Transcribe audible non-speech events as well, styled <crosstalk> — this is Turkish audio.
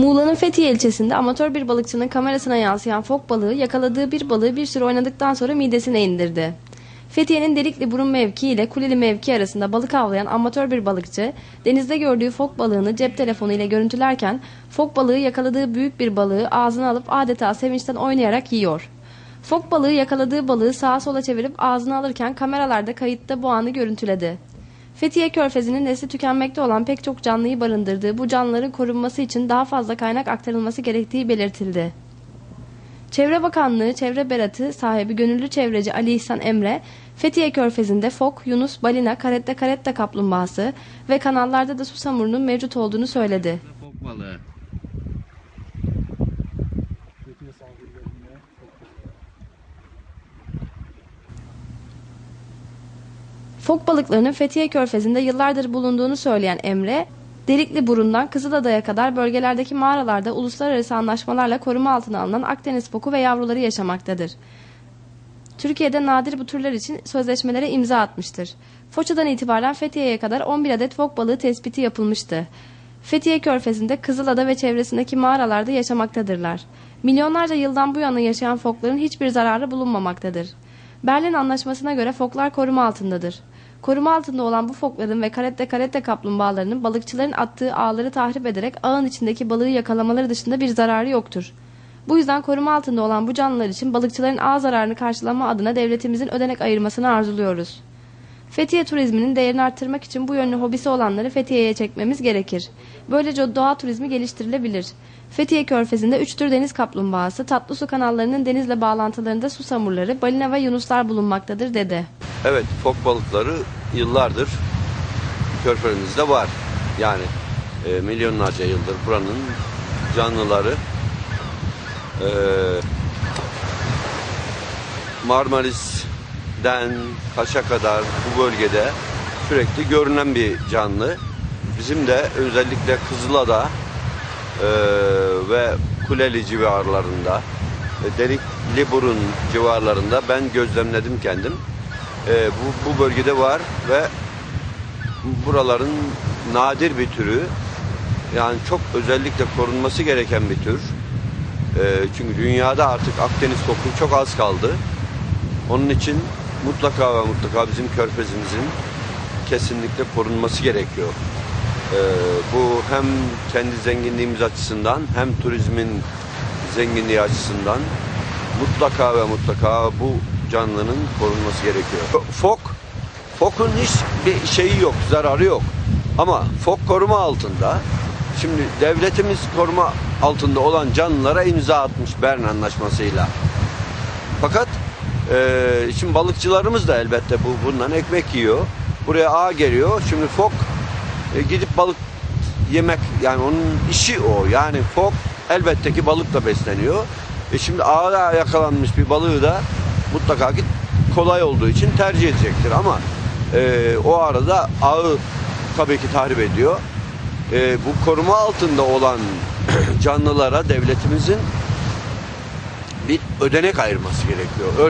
Muğla'nın Fethiye ilçesinde amatör bir balıkçının kamerasına yansıyan fok balığı yakaladığı bir balığı bir süre oynadıktan sonra midesine indirdi. Fethiye'nin Delikli Burun mevki ile Kuleli mevki arasında balık avlayan amatör bir balıkçı denizde gördüğü fok balığını cep telefonu ile görüntülerken fok balığı yakaladığı büyük bir balığı ağzına alıp adeta sevinçten oynayarak yiyor. Fok balığı yakaladığı balığı sağa sola çevirip ağzına alırken kameralarda kayıtta bu anı görüntüledi. Fethiye Körfezi'nin nesli tükenmekte olan pek çok canlıyı barındırdığı bu canlıların korunması için daha fazla kaynak aktarılması gerektiği belirtildi. Çevre Bakanlığı Çevre Beratı sahibi gönüllü çevreci Ali İhsan Emre, Fethiye Körfezi'nde fok, yunus, balina, karette karette kaplumbağası ve kanallarda da susamurunun mevcut olduğunu söyledi. Fok balığı. Fok balıklarının Fethiye Körfezi'nde yıllardır bulunduğunu söyleyen Emre, Delikli Burun'dan Kızılada'ya kadar bölgelerdeki mağaralarda uluslararası anlaşmalarla koruma altına alınan Akdeniz foku ve yavruları yaşamaktadır. Türkiye'de nadir bu türler için sözleşmelere imza atmıştır. Foça'dan itibaren Fethiye'ye kadar 11 adet fok balığı tespiti yapılmıştı. Fethiye Körfezi'nde Kızılada ve çevresindeki mağaralarda yaşamaktadırlar. Milyonlarca yıldan bu yana yaşayan fokların hiçbir zararı bulunmamaktadır. Berlin Anlaşması'na göre foklar koruma altındadır. Koruma altında olan bu fokların ve karette karette kaplumbağalarının balıkçıların attığı ağları tahrip ederek ağın içindeki balığı yakalamaları dışında bir zararı yoktur. Bu yüzden koruma altında olan bu canlılar için balıkçıların ağ zararını karşılama adına devletimizin ödenek ayırmasını arzuluyoruz. Fethiye turizminin değerini arttırmak için bu yönlü hobisi olanları Fethiye'ye çekmemiz gerekir. Böylece doğa turizmi geliştirilebilir. Fethiye Körfezi'nde 3 tür deniz kaplumbağası, tatlı su kanallarının denizle bağlantılarında susamurları, balina ve yunuslar bulunmaktadır dedi. Evet, fok balıkları yıllardır körfezimizde var. Yani e, milyonlarca yıldır buranın canlıları e, Marmaris'den Kaş'a kadar bu bölgede sürekli görünen bir canlı. Bizim de özellikle Kızılada e, ve Kuleli civarlarında, e, Delikli Burun civarlarında ben gözlemledim kendim. E, bu, bu bölgede var ve buraların nadir bir türü yani çok özellikle korunması gereken bir tür. E, çünkü dünyada artık Akdeniz foku çok az kaldı. Onun için mutlaka ve mutlaka bizim körfezimizin kesinlikle korunması gerekiyor. E, bu hem kendi zenginliğimiz açısından hem turizmin zenginliği açısından mutlaka ve mutlaka bu canlının korunması gerekiyor. Fok, fokun hiç bir şeyi yok, zararı yok. Ama fok koruma altında. Şimdi devletimiz koruma altında olan canlılara imza atmış Bern Anlaşması'yla. Fakat e, şimdi balıkçılarımız da elbette bu bundan ekmek yiyor. Buraya ağ geliyor. Şimdi fok e, gidip balık yemek yani onun işi o. Yani fok elbette ki balıkla besleniyor. E şimdi ağda yakalanmış bir balığı da mutlaka ki kolay olduğu için tercih edecektir ama e, o arada ağı tabii ki tahrip ediyor. E, bu koruma altında olan <clears throat> canlılara devletimizin bir ödenek ayırması gerekiyor.